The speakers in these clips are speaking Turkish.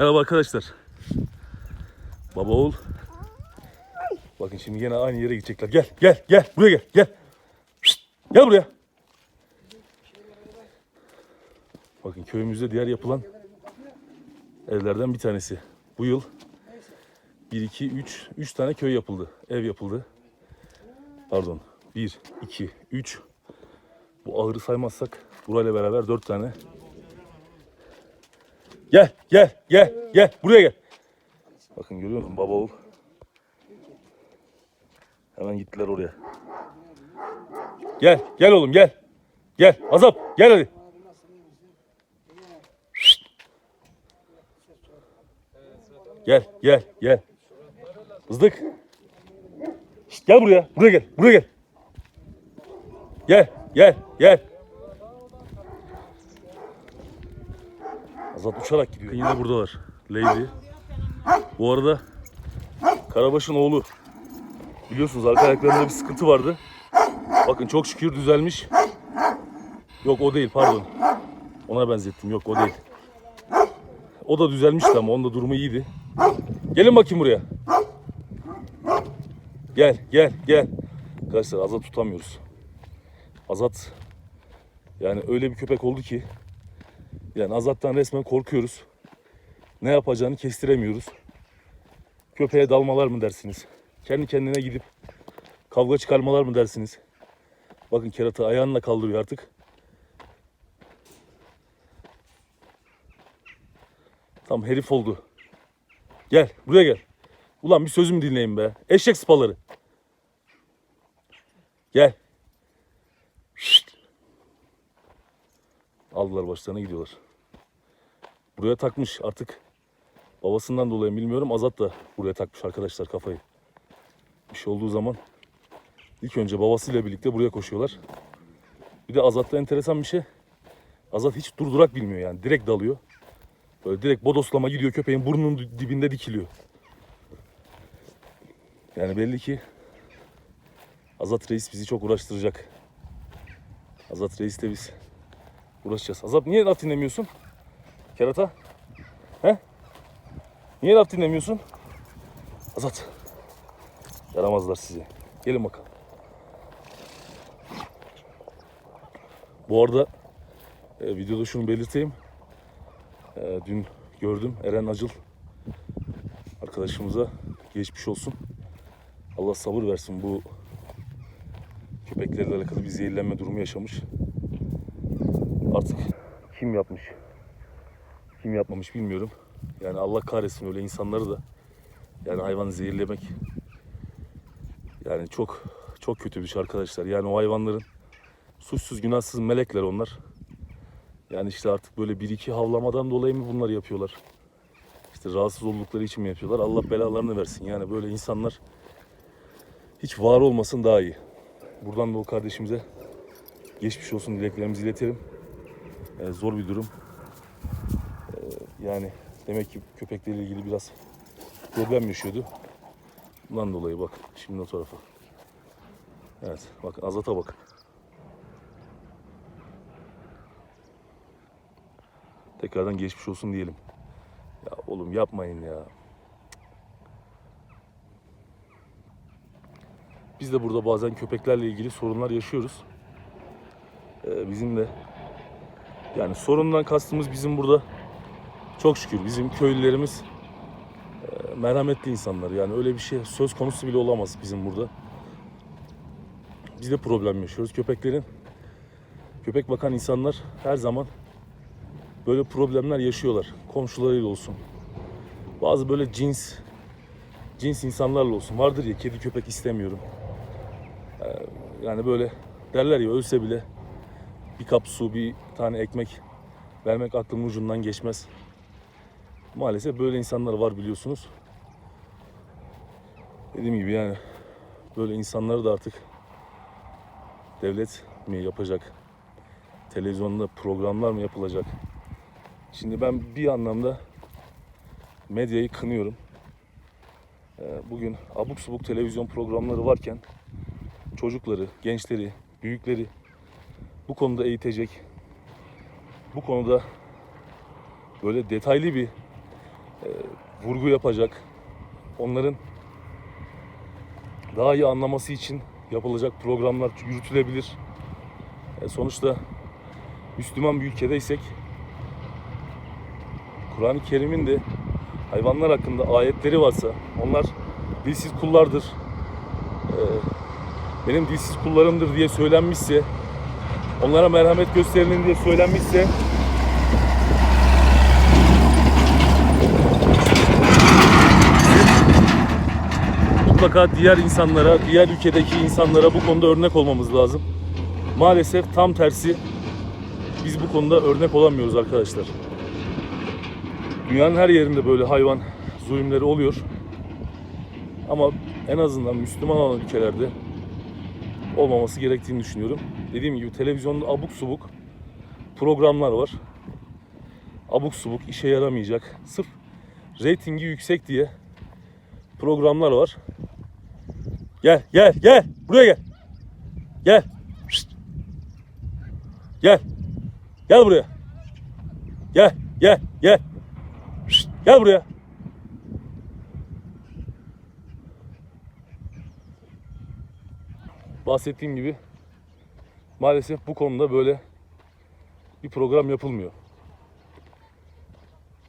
Merhaba arkadaşlar. Baba oğul. Bakın şimdi yine aynı yere gidecekler. Gel gel gel buraya gel gel. Şşt, gel buraya. Bakın köyümüzde diğer yapılan evlerden bir tanesi. Bu yıl 1, 2, 3, 3 tane köy yapıldı. Ev yapıldı. Pardon. 1, 2, 3. Bu ahırı saymazsak burayla beraber 4 tane. Gel, gel, gel, gel. Buraya gel. Bakın görüyor musun baba oğul? Hemen gittiler oraya. Gel, gel oğlum gel. Gel, Azap gel hadi. Şşt. Gel, gel, gel. Hızlık. Şşt, gel buraya, buraya gel, buraya gel. Gel, gel, gel. Azat uçarak gidiyor. Yine buradalar. Lady. Bu arada Karabaş'ın oğlu. Biliyorsunuz arka ayaklarında bir sıkıntı vardı. Bakın çok şükür düzelmiş. Yok o değil pardon. Ona benzettim. Yok o değil. O da düzelmişti ama onun da durumu iyiydi. Gelin bakayım buraya. Gel gel gel. Arkadaşlar Azat tutamıyoruz. Azat yani öyle bir köpek oldu ki yani Azat'tan resmen korkuyoruz. Ne yapacağını kestiremiyoruz. Köpeğe dalmalar mı dersiniz? Kendi kendine gidip kavga çıkarmalar mı dersiniz? Bakın kerata ayağınla kaldırıyor artık. Tam herif oldu. Gel buraya gel. Ulan bir sözümü dinleyin be. Eşek sıpaları. Gel. Şşt. Aldılar başlarına gidiyorlar. Buraya takmış artık. Babasından dolayı bilmiyorum. Azat da buraya takmış arkadaşlar kafayı. Bir şey olduğu zaman ilk önce babasıyla birlikte buraya koşuyorlar. Bir de Azat'ta enteresan bir şey. Azat hiç durdurak bilmiyor yani. Direkt dalıyor. Böyle direkt bodoslama gidiyor köpeğin burnunun dibinde dikiliyor. Yani belli ki Azat Reis bizi çok uğraştıracak. Azat Reis de biz uğraşacağız. Azat niye laf dinlemiyorsun? Kerata? He? Niye laf dinlemiyorsun? Azat. Yaramazlar sizi. Gelin bakalım. Bu arada e, videoda şunu belirteyim. E, dün gördüm Eren Acıl arkadaşımıza geçmiş olsun. Allah sabır versin bu köpeklerle alakalı bir zehirlenme durumu yaşamış. Artık kim yapmış? Kim yapmamış bilmiyorum. Yani Allah kahretsin öyle insanları da. Yani hayvanı zehirlemek yani çok çok kötü bir şey arkadaşlar. Yani o hayvanların suçsuz günahsız melekler onlar. Yani işte artık böyle bir iki havlamadan dolayı mı bunları yapıyorlar? İşte rahatsız oldukları için mi yapıyorlar? Allah belalarını versin. Yani böyle insanlar hiç var olmasın daha iyi. Buradan da o kardeşimize geçmiş olsun dileklerimizi iletelim. Ee, zor bir durum. Yani demek ki köpeklerle ilgili biraz problem yaşıyordu. Bundan dolayı bak şimdi o tarafa. Evet bak Azat'a bak. Tekrardan geçmiş olsun diyelim. Ya oğlum yapmayın ya. Biz de burada bazen köpeklerle ilgili sorunlar yaşıyoruz. Ee, bizim de yani sorundan kastımız bizim burada çok şükür bizim köylülerimiz e, merhametli insanlar. Yani öyle bir şey söz konusu bile olamaz bizim burada. Biz de problem yaşıyoruz. Köpeklerin köpek bakan insanlar her zaman böyle problemler yaşıyorlar. Komşularıyla olsun. Bazı böyle cins cins insanlarla olsun. Vardır ya kedi köpek istemiyorum. Ee, yani böyle derler ya ölse bile bir kap su, bir tane ekmek vermek aklımın ucundan geçmez. Maalesef böyle insanlar var biliyorsunuz. Dediğim gibi yani böyle insanları da artık devlet mi yapacak? Televizyonda programlar mı yapılacak? Şimdi ben bir anlamda medyayı kınıyorum. Ee, Bugün abuk subuk televizyon programları varken çocukları, gençleri, büyükleri bu konuda eğitecek, bu konuda böyle detaylı bir vurgu yapacak, onların daha iyi anlaması için yapılacak programlar yürütülebilir. E, sonuçta Müslüman bir ülkedeysek Kur'an-ı Kerim'in de hayvanlar hakkında ayetleri varsa onlar dilsiz kullardır. e, benim dilsiz kullarımdır diye söylenmişse onlara merhamet gösterilin diye söylenmişse mutlaka diğer insanlara, diğer ülkedeki insanlara bu konuda örnek olmamız lazım. Maalesef tam tersi biz bu konuda örnek olamıyoruz arkadaşlar. Dünyanın her yerinde böyle hayvan zulümleri oluyor. Ama en azından Müslüman olan ülkelerde olmaması gerektiğini düşünüyorum. Dediğim gibi televizyonda abuk subuk programlar var. Abuk subuk işe yaramayacak. Sırf reytingi yüksek diye programlar var. Gel gel gel buraya gel. Gel. Şşt. Gel. Gel buraya. Gel gel gel. Şşt. Gel buraya. Bahsettiğim gibi maalesef bu konuda böyle bir program yapılmıyor.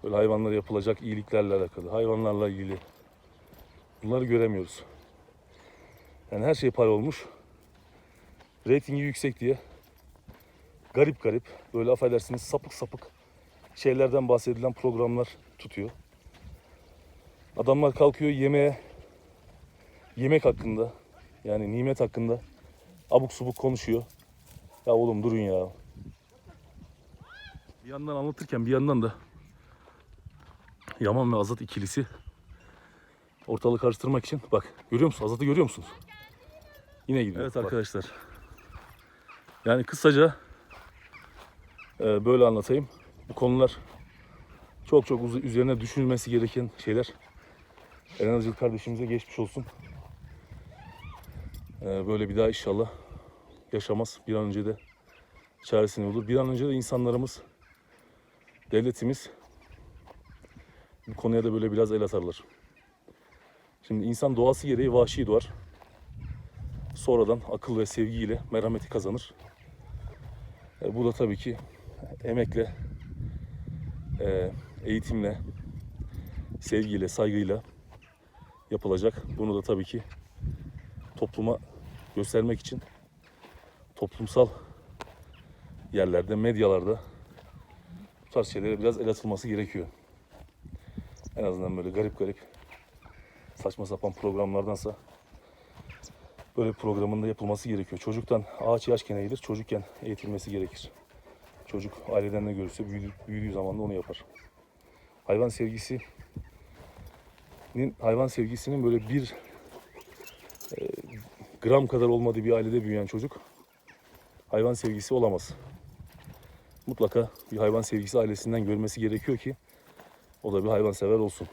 Böyle hayvanlara yapılacak iyiliklerle alakalı, hayvanlarla ilgili bunları göremiyoruz. Yani her şey para olmuş. Reytingi yüksek diye garip garip böyle affedersiniz sapık sapık şeylerden bahsedilen programlar tutuyor. Adamlar kalkıyor yemeğe yemek hakkında yani nimet hakkında abuk subuk konuşuyor. Ya oğlum durun ya. Bir yandan anlatırken bir yandan da Yaman ve Azat ikilisi ortalığı karıştırmak için bak görüyor musun Azat'ı görüyor musunuz? Yine gidiyor. Evet arkadaşlar. Yani kısaca e, böyle anlatayım. Bu konular çok çok uz- üzerine düşünülmesi gereken şeyler. Eren Acıl kardeşimize geçmiş olsun. E, böyle bir daha inşallah yaşamaz. Bir an önce de çaresini bulur. Bir an önce de insanlarımız, devletimiz bu konuya da böyle biraz el atarlar. Şimdi insan doğası gereği vahşi doğar. Sonradan akıl ve sevgiyle merhameti kazanır. E, bu da tabii ki emekle, e, eğitimle, sevgiyle, saygıyla yapılacak. Bunu da tabii ki topluma göstermek için toplumsal yerlerde, medyalarda bu tarz şeylere biraz el atılması gerekiyor. En azından böyle garip garip saçma sapan programlardansa böyle bir programın da yapılması gerekiyor. Çocuktan ağaç yaşken eğilir, çocukken eğitilmesi gerekir. Çocuk aileden ne görürse büyüdüğü, büyüdüğü zaman da onu yapar. Hayvan sevgisinin hayvan sevgisinin böyle bir e, gram kadar olmadığı bir ailede büyüyen çocuk hayvan sevgisi olamaz. Mutlaka bir hayvan sevgisi ailesinden görmesi gerekiyor ki o da bir hayvansever olsun.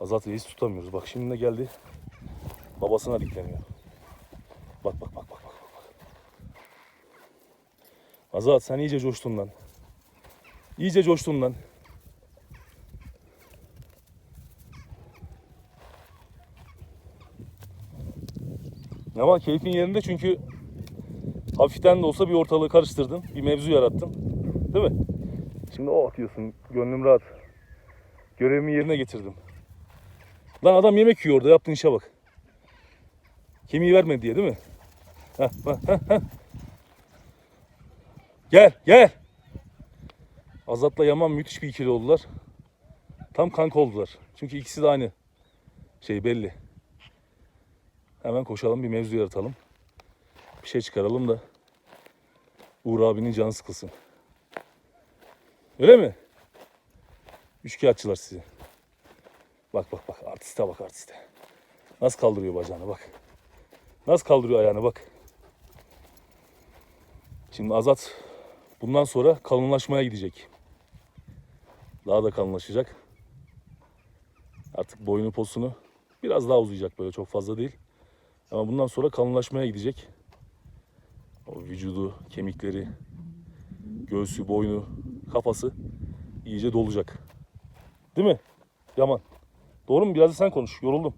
Azat Reis tutamıyoruz. Bak şimdi ne geldi? Babasına dikleniyor. Bak bak bak bak bak. Azat sen iyice coştun lan. İyice coştun lan. Ama keyfin yerinde çünkü hafiften de olsa bir ortalığı karıştırdın. Bir mevzu yarattın. Değil mi? Şimdi oh diyorsun gönlüm rahat. Görevimi yerine getirdim. Lan adam yemek yiyor orada yaptığın işe bak. Kemiği vermedi diye değil mi? Heh, heh, heh. Gel gel. Azat'la Yaman müthiş bir ikili oldular. Tam kanka oldular. Çünkü ikisi de aynı şey belli. Hemen koşalım bir mevzu yaratalım. Bir şey çıkaralım da Uğur abinin canı sıkılsın. Öyle mi? Üçkağıtçılar sizi. Bak bak bak artiste bak artiste. Nasıl kaldırıyor bacağını bak. Nasıl kaldırıyor ayağını bak. Şimdi Azat bundan sonra kalınlaşmaya gidecek. Daha da kalınlaşacak. Artık boyunu posunu biraz daha uzayacak böyle çok fazla değil. Ama bundan sonra kalınlaşmaya gidecek. O vücudu, kemikleri, göğsü, boynu kafası iyice dolacak. Değil mi? Yaman. Doğru mu? Biraz da sen konuş. Yoruldum.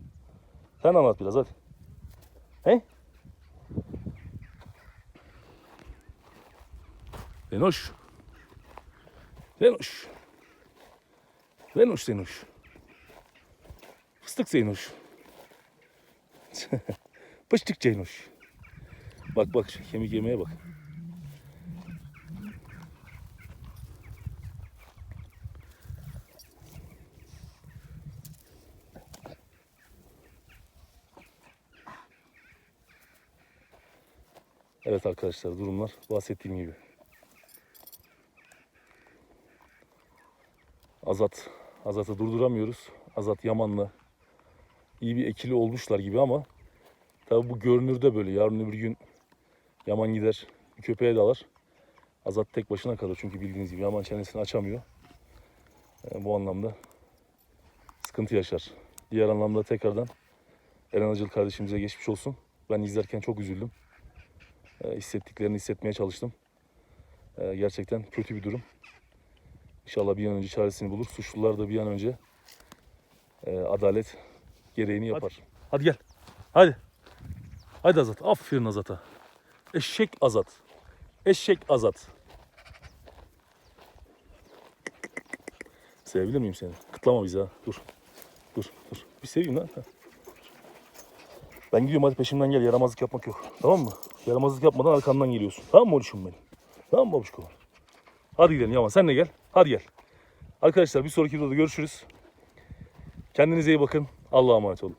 Sen anlat biraz hadi. He? Zenoş. Zenoş. Zenoş Zenoş. Fıstık Zenoş. Pıştık Zenoş. Bak bak kemik yemeye bak. Evet arkadaşlar durumlar bahsettiğim gibi. Azat, Azat'ı durduramıyoruz. Azat Yaman'la iyi bir ekili olmuşlar gibi ama tabi bu görünürde böyle. Yarın öbür gün Yaman gider bir köpeğe dalar. Azat tek başına kalır çünkü bildiğiniz gibi Yaman çenesini açamıyor. E, bu anlamda sıkıntı yaşar. Diğer anlamda tekrardan Eren Acıl kardeşimize geçmiş olsun. Ben izlerken çok üzüldüm. E, hissettiklerini hissetmeye çalıştım. E, gerçekten kötü bir durum. İnşallah bir an önce çaresini bulur. Suçlular da bir an önce e, adalet gereğini yapar. Hadi, Hadi gel. Hadi. Hadi Azat. Aferin Azat'a. Eşek Azat. Eşek Azat. Sevebilir miyim seni? Kıtlama bizi ha. Dur. Dur. Dur. Bir seveyim lan. Ben gidiyorum hadi peşimden gel. Yaramazlık yapmak yok. Tamam mı? Yaramazlık yapmadan arkamdan geliyorsun. Tamam mı oğlum benim? Tamam mı babuşko? Hadi gidelim Yaman. Sen de gel. Hadi gel. Arkadaşlar bir sonraki videoda görüşürüz. Kendinize iyi bakın. Allah'a emanet olun.